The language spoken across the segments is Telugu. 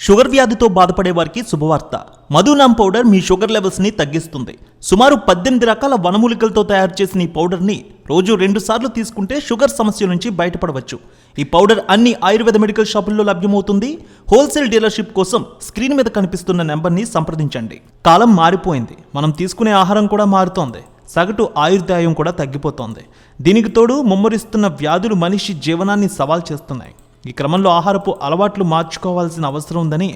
షుగర్ వ్యాధితో బాధపడే వారికి శుభవార్త. మధునామ్ పౌడర్ మీ షుగర్ లెవెల్స్ని తగ్గిస్తుంది. సుమారు పద్దెనిమిది రకాల వనమూలికలతో తయారు చేసిన ఈ పౌడర్ని రోజు రెండు సార్లు తీసుకుంటే షుగర్ సమస్య నుంచి బయటపడవచ్చు. ఈ పౌడర్ అన్ని ఆయుర్వేద మెడికల్ షాపుల్లో లభ్యమవుతుంది. హోల్సేల్ డీలర్షిప్ కోసం స్క్రీన్ మీద కనిపిస్తున్న నెంబర్ని సంప్రదించండి. కాలం మారిపోయింది. మనం తీసుకునే ఆహారం కూడా మారుతోంది. సగటు ఆయుర్దాయం కూడా తగ్గిపోతోంది. దీనికి తోడు ముమ్మరిస్తున్న వ్యాధులు మనిషి జీవనాన్ని సవాల్ చేస్తున్నాయి. ఈ క్రమంలో ఆహారపు అలవాట్లు మార్చుకోవాల్సిన అవసరం ఉందని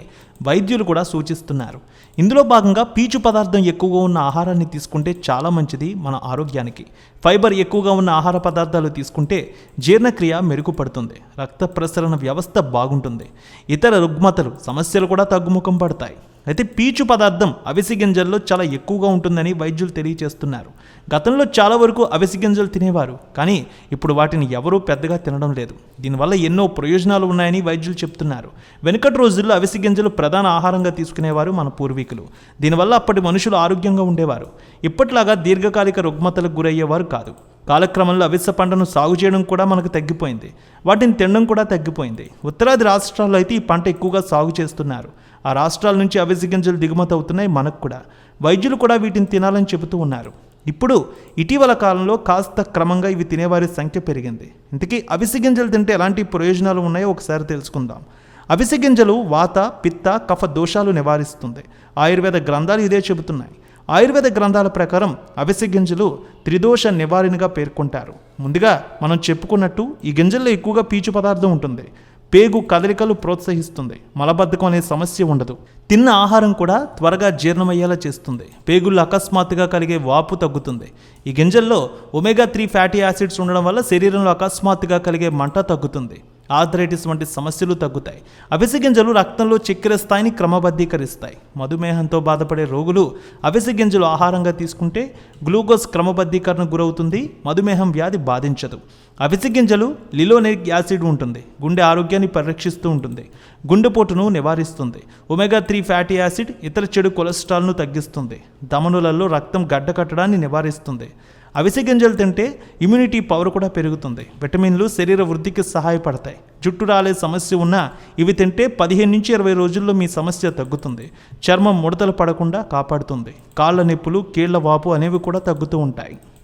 వైద్యులు కూడా సూచిస్తున్నారు. ఇందులో భాగంగా పీచు పదార్థం ఎక్కువగా ఉన్న ఆహారాన్ని తీసుకుంటే చాలా మంచిది మన ఆరోగ్యానికి. ఫైబర్ ఎక్కువగా ఉన్న ఆహార పదార్థాలు తీసుకుంటే జీర్ణక్రియ మెరుగుపడుతుంది. రక్త ప్రసరణ వ్యవస్థ బాగుంటుంది. ఇతర రుగ్మతలు సమస్యలు కూడా తగ్గుముఖం పడతాయి. అయితే పీచు పదార్థం అవిసి గింజల్లో చాలా ఎక్కువగా ఉంటుందని వైద్యులు తెలియజేస్తున్నారు గతంలో చాలా వరకు అవిసి గింజలు తినేవారు కానీ ఇప్పుడు వాటిని ఎవరూ పెద్దగా తినడం లేదు. దీనివల్ల ఎన్నో ప్రయోజనాలు ఉన్నాయని వైద్యులు చెప్తున్నారు. వెనుకటి రోజుల్లో అవిసి గింజలు ప్రధాన ఆహారంగా తీసుకునేవారు మన పూర్వీకులు. దీనివల్ల అప్పటి మనుషులు ఆరోగ్యంగా ఉండేవారు. ఇప్పట్లాగా దీర్ఘకాలిక రుగ్మతలకు గురయ్యేవారు కాదు. కాలక్రమంలో అవిస పంటను సాగు చేయడం కూడా మనకు తగ్గిపోయింది. వాటిని తినడం కూడా తగ్గిపోయింది. ఉత్తరాది రాష్ట్రాల్లో అయితే ఈ పంట ఎక్కువగా సాగు చేస్తున్నారు. ఆ రాష్ట్రాల నుంచి అవిసె గింజలు దిగుమతి అవుతున్నాయి మనకు కూడా. వైద్యులు కూడా వీటిని తినాలని చెబుతూ ఉన్నారు. ఇప్పుడు ఇటీవల కాలంలో కాస్త క్రమంగా ఇవి తినేవారి సంఖ్య పెరిగింది. ఇంతకీ అవిసె గింజలు తింటే ఎలాంటి ప్రయోజనాలు ఉన్నాయో ఒకసారి తెలుసుకుందాం. అవిసె గింజలు వాత పిత్త కఫ దోషాలు నివారిస్తుంది. ఆయుర్వేద గ్రంథాలు ఇదే చెబుతున్నాయి. ఆయుర్వేద గ్రంథాల ప్రకారం అవిసె గింజలు త్రిదోష నివారణగా పేర్కొంటారు. ముందుగా మనం చెప్పుకున్నట్టు ఈ గింజల్లో ఎక్కువగా పీచు పదార్థం ఉంటుంది. పేగు కదలికలు ప్రోత్సహిస్తుంది. మలబద్ధకం అనే సమస్య ఉండదు. తిన్న ఆహారం కూడా త్వరగా జీర్ణమయ్యేలా చేస్తుంది. పేగుల్లో అకస్మాత్తుగా కలిగే వాపు తగ్గుతుంది. ఈ గింజల్లో ఒమేగా త్రీ ఫ్యాటీ యాసిడ్స్ ఉండడం వల్ల శరీరంలో అకస్మాత్తుగా కలిగే మంట తగ్గుతుంది. ఆర్థరైటిస్ వంటి సమస్యలు తగ్గుతాయి. అవిసె గింజలు రక్తంలో చక్కెర స్థాయిని క్రమబద్ధీకరిస్తాయి. మధుమేహంతో బాధపడే రోగులు అవిసె గింజలు ఆహారంగా తీసుకుంటే గ్లూకోజ్ క్రమబద్ధీకరణ గురవుతుంది మధుమేహం వ్యాధి బాధించదు. అవిసె గింజలు లిలోనిక్ యాసిడ్ ఉంటుంది గుండె ఆరోగ్యాన్ని పరిరక్షిస్తూ ఉంటుంది గుండెపోటును నివారిస్తుంది ఒమేగా త్రీ ఫ్యాటీ యాసిడ్ ఇతర చెడు కొలెస్ట్రాల్ను తగ్గిస్తుంది ధమనులలో రక్తం గడ్డకట్టడాన్ని నివారిస్తుంది. అవిసె గింజలు తింటే ఇమ్యూనిటీ పవర్ కూడా పెరుగుతుంది. విటమిన్లు శరీర వృద్ధికి సహాయపడతాయి. జుట్టు రాలే సమస్య ఉన్నా ఇవి తింటే పదిహేను నుంచి ఇరవై రోజుల్లో మీ సమస్య తగ్గుతుంది. చర్మం ముడతలు పడకుండా కాపాడుతుంది. కాళ్ళ నొప్పులు కీళ్ళ వాపు అనేవి కూడా తగ్గుతూ ఉంటాయి.